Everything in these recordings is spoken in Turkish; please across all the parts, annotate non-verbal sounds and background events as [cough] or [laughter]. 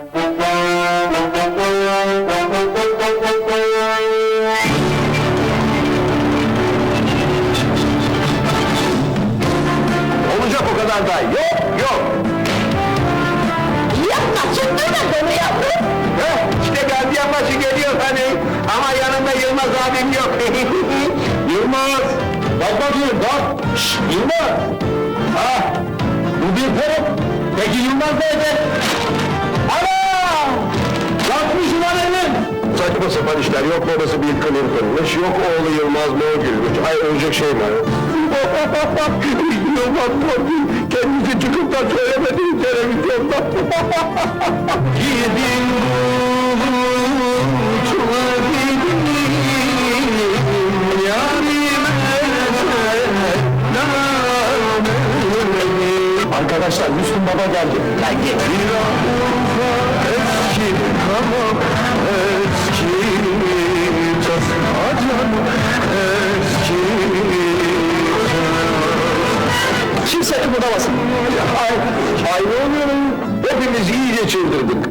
Olacak o kadar da. Yok, yok. Yapma çıktı da bunu yaptım. Heh, işte gardiyan başı geliyor hani. Ama yanımda Yılmaz abim yok. [laughs] Yılmaz! Bak bakayım, bak! Şşş, Yılmaz! Ha! Bu bir peruk! Peki Yılmaz nerede? Ana! Yatmış ulan! Saçma sapan işler, yok babası bir kınırtılmış, yok oğlu Yılmaz mı gülmüş, ay ölecek şey mi? Yılmaz korkuyor, kendisi çıkıp da söylemedi televizyonda. Gidin Arkadaşlar Müslüm Baba geldi. Geldi. Eski tamam eski canım eski Kimse kıpırdamasın. Ay, ay ne oluyor? Hepimiz iyice çıldırdık.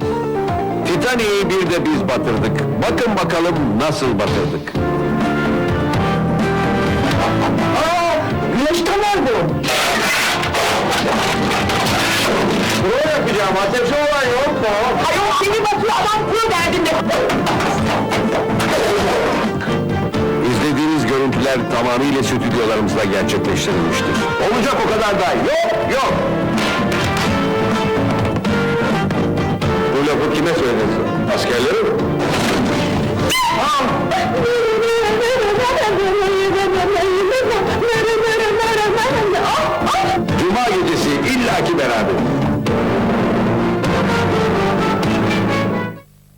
Titanic'i bir de biz batırdık. Bakın bakalım nasıl batırdık. Ateşi olan yok mu? Ayol seni batıyor adam kur derdinde. İzlediğiniz görüntüler tamamıyla stüdyolarımızda gerçekleştirilmiştir. Olacak o kadar da. Yok, yok.